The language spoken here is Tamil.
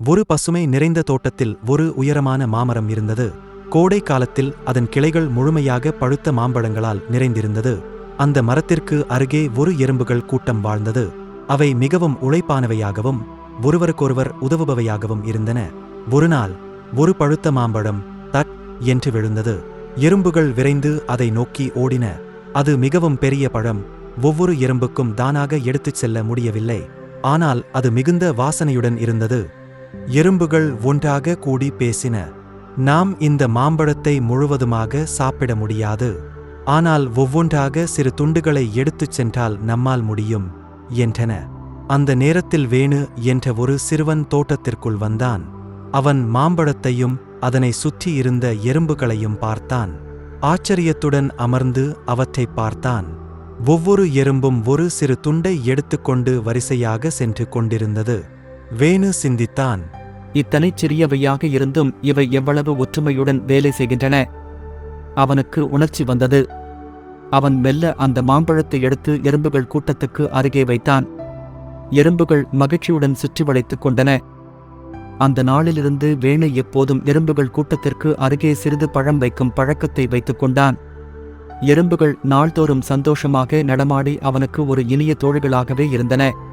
ஒரு பசுமை நிறைந்த தோட்டத்தில் ஒரு உயரமான மாமரம் இருந்தது. கோடை காலத்தில் அதன் கிளைகள் முழுமையாக பழுத்த மாம்பழங்களால் நிறைந்திருந்தது. அந்த மரத்திற்கு அருகே ஒரு எறும்புகள் கூட்டம் வாழ்ந்தது. அவை மிகவும் உழைப்பானவையாகவும் ஒருவருக்கொருவர் உதவுபவையாகவும் இருந்தன. ஒருநாள் ஒரு பழுத்த மாம்பழம் தட் என்று விழுந்தது. எறும்புகள் விரைந்து அதை நோக்கி ஓடின. அது மிகவும் பெரிய பழம் ஒவ்வொரு எறும்புக்கும் தானாக எடுத்துச் செல்ல முடியவில்லை. ஆனால் அது மிகுந்த வாசனையுடன் இருந்தது. எறும்புகள் ஒன்றாக கூடி பேசின நாம் இந்த மாம்பழத்தை முழுவதுமாக சாப்பிட முடியாது. ஆனால் ஒவ்வொன்றாக சிறு துண்டுகளை எடுத்துச் சென்றால் நம்மால் முடியும் என்றன. அந்த நேரத்தில் வேணு என்ற ஒரு சிறுவன் தோட்டத்திற்குள் வந்தான். அவன் மாம்பழத்தையும் அதனை சுற்றி இருந்த எறும்புகளையும் பார்த்தான். ஆச்சரியத்துடன் அமர்ந்து அவற்றைப் பார்த்தான். ஒவ்வொரு எறும்பும் ஒரு சிறு துண்டை எடுத்துக்கொண்டு வரிசையாக சென்று கொண்டிருந்தது. வேணு சிந்தித்தான். இத்தனை சிறியவையாக இருந்தும் இவை எவ்வளவு ஒற்றுமையுடன் வேலை செய்கின்றன? அவனுக்கு உணர்ச்சி வந்தது. அவன் மெல்ல அந்த மாம்பழத்தை எடுத்து எறும்புகள் கூட்டத்துக்கு அருகே வைத்தான். எறும்புகள் மகிழ்ச்சியுடன் சுற்றி வளைத்துக் கொண்டன. அந்த நாளிலிருந்து வேணு எப்போதும் எறும்புகள் கூட்டத்திற்கு அருகே சிறிது பழம் வைக்கும் பழக்கத்தை வைத்துக் கொண்டான். எறும்புகள் நாள்தோறும் சந்தோஷமாக நடமாடி அவனுக்கு ஒரு இனிய தோழிகளாகவே இருந்தன.